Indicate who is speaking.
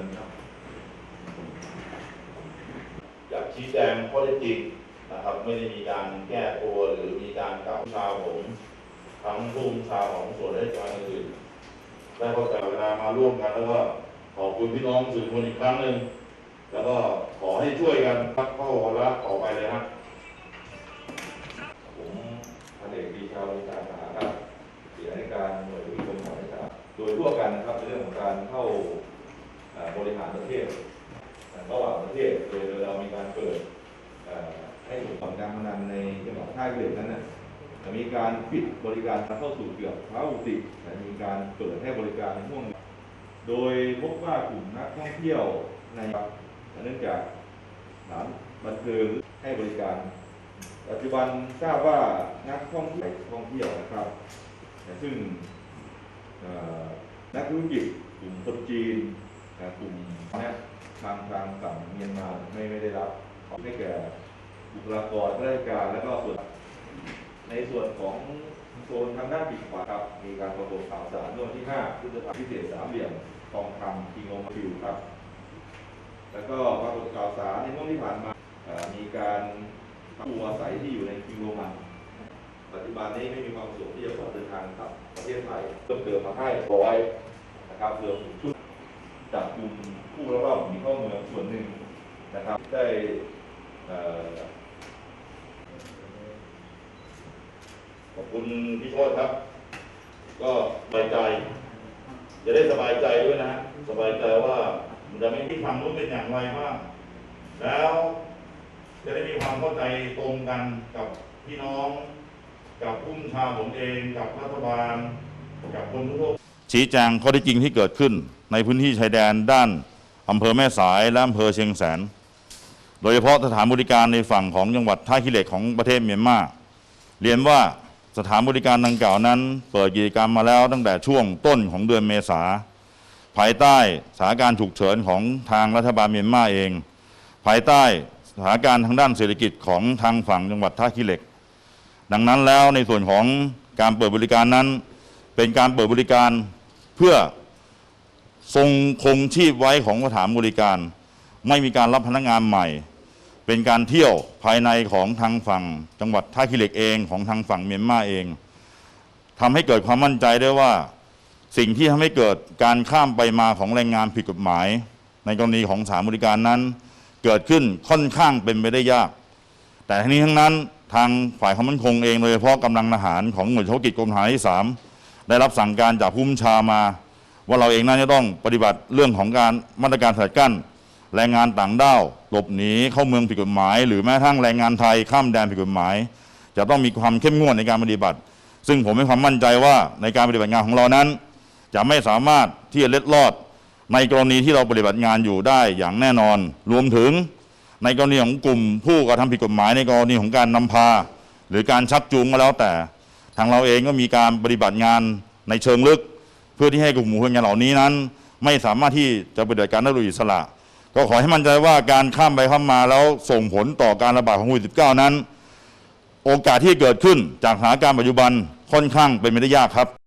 Speaker 1: เชิญครับ
Speaker 2: อยากชี้แจงข้อเท็จจริงนะครับ ไม่ได้มีการแก้ตัวหรือมีการกล่าวชาผม ทั้งผู้บัญชาของส่วนราชการอื่นได้เข้าใจเวลามาร่วมกันแล้วก็ขอบคุณพี่น้องสื่อมวลชนอีกครั้งหนึ่งแล้วก็ขอให้ช่วยกันพักข้าวาระต่อไปเลยครับ
Speaker 1: บริหารประเทศเอ่ระหว่างประเทศโดยเรามีการเปิดให้หมู่ของการพนันในจังหวัดท่าเรือนั้นนะจะมีการปิดบริการเข้าสู่เกือบเท่าสิบแต่มีการเปิดให้บริการในห่วง โดยพบว่ากลุ่มนักท่องเที่ยวในเนื่องจากสถานบันเทิงให้บริการ ปัจจุบันทราบว่านักท่องเที่ยวท่องเที่ยวนะครับ ซึ่งนักธุรกิจกลุ่มคนจีน นะกลุ่มนะทางทางฝั่งเมียนมาไม่ไม่ได้รับให้แก่บุคลากรราชการและก็ส่วนในส่วนของโซนทางด้านปีกขวาครับ มีการประกาศข่าวสารเมื่อวันที่5พฤษภาคมพิเศษสามเหลี่ยมทองคำคิงโอมาฟิวครับ แล้วก็ปรากฏข่าวสารในเมื่อที่ผ่านมามีการผู้อาศัยที่อยู่ในคิงโรมันปัจจุบันนี้ไม่มีความประสงค์ที่จะขอเดินทางกลับประเทศไทยเพิ่มเติมมาให้ร้อยนะครับรวมถึงชุด จับกลุ่มผู้รับรอบหนีเข้าเมืองส่วนหนึ่งนะครับ ได้
Speaker 2: ขอบคุณพี่โชตครับ ก็สบายใจ จะได้สบายใจด้วยนะฮะสบายใจว่ามันจะไม่ที่ทำรู้เป็นอย่างไรบ้างแล้วจะได้มีความเข้าใจตรงกันกับพี่น้อง กับผู้ชาผมเอง กับรัฐบาล กับคนทั่ว ชี้แจงข้อเท็จจริงที่เกิดขึ้น ในพื้นที่ชายแดนด้านอำเภอแม่สายและอำเภอเชียงแสน โดยเฉพาะสถานบริการในฝั่งของจังหวัดท่าขี้เหล็กของประเทศเมียนมาเรียนว่าสถานบริการดังกล่าวนั้น เปิดกิจกรรมมาแล้วตั้งแต่ช่วงต้นของเดือนเมษาภายใต้สถานการณ์ฉุกเฉินของทางรัฐบาลเมียนมาเอง ภายใต้สถานการณ์ทางด้านเศรษฐกิจของทางฝั่งจังหวัดท่าขี้เหล็ก ดังนั้นแล้วในส่วนของการเปิดบริการนั้น เป็นการเปิดบริการ พื่อทรงคงชีพไว้ของสถานบริการ ไม่มีการรับพนักงานใหม่ เป็นการเที่ยวภายในของทางฝั่ง จังหวัดท่าขี้เหล็กเองของทางฝั่งเมียนมาเองทำให้เกิดความมั่นใจได้ว่า สิ่งที่ทำให้เกิดการข้ามไปมาของแรงงานผิดกฎหมาย ในกรณีของสถานบริการนั้น เกิดขึ้นค่อนข้างเป็นไปได้ยาก แต่ทั้งนี้ทั้งนั้นทางฝ่ายความมั่นคงเองโดยเฉพาะกำลังทหารของหน่วยเฉพาะกิจกรมทหารที่สาม ได้รับสั่งการจากผู้บัญชามา ว่าเราเองน่าจะต้องปฏิบัติเรื่องของการมาตรการสกัดกั้น แรงงานต่างด้าวหลบหนีเข้าเมืองผิดกฎหมาย หรือแม้กระทั่งแรงงานไทยข้ามแดนผิดกฎหมาย จะต้องมีความเข้มงวดในการปฏิบัติ ซึ่งผมมีความมั่นใจว่าในการปฏิบัติงานของเรานั้น จะไม่สามารถที่จะเล็ดลอด ในกรณีที่เราปฏิบัติงานอยู่ได้อย่างแน่นอน รวมถึงในกรณีของกลุ่มผู้กระทำผิดกฎหมายในกรณีของการนำพา หรือการชักจูงก็แล้วแต่างเราเองก็มีการปฏิบัติงานในเชิงลึก เพื่อที่ให้กลุ่มผู้คนงานเหล่านี้นั้น ไม่สามารถที่จะปฏิบัติการได้โดยอิสระ ก็ขอให้มั่นใจว่าการข้ามไปข้ามมาแล้วส่งผลต่อการระบาดของโควิด -19 นั้น โอกาสที่จะเกิดขึ้นจากสถานการณ์ปัจจุบันค่อนข้างเป็นไปได้ยากครับ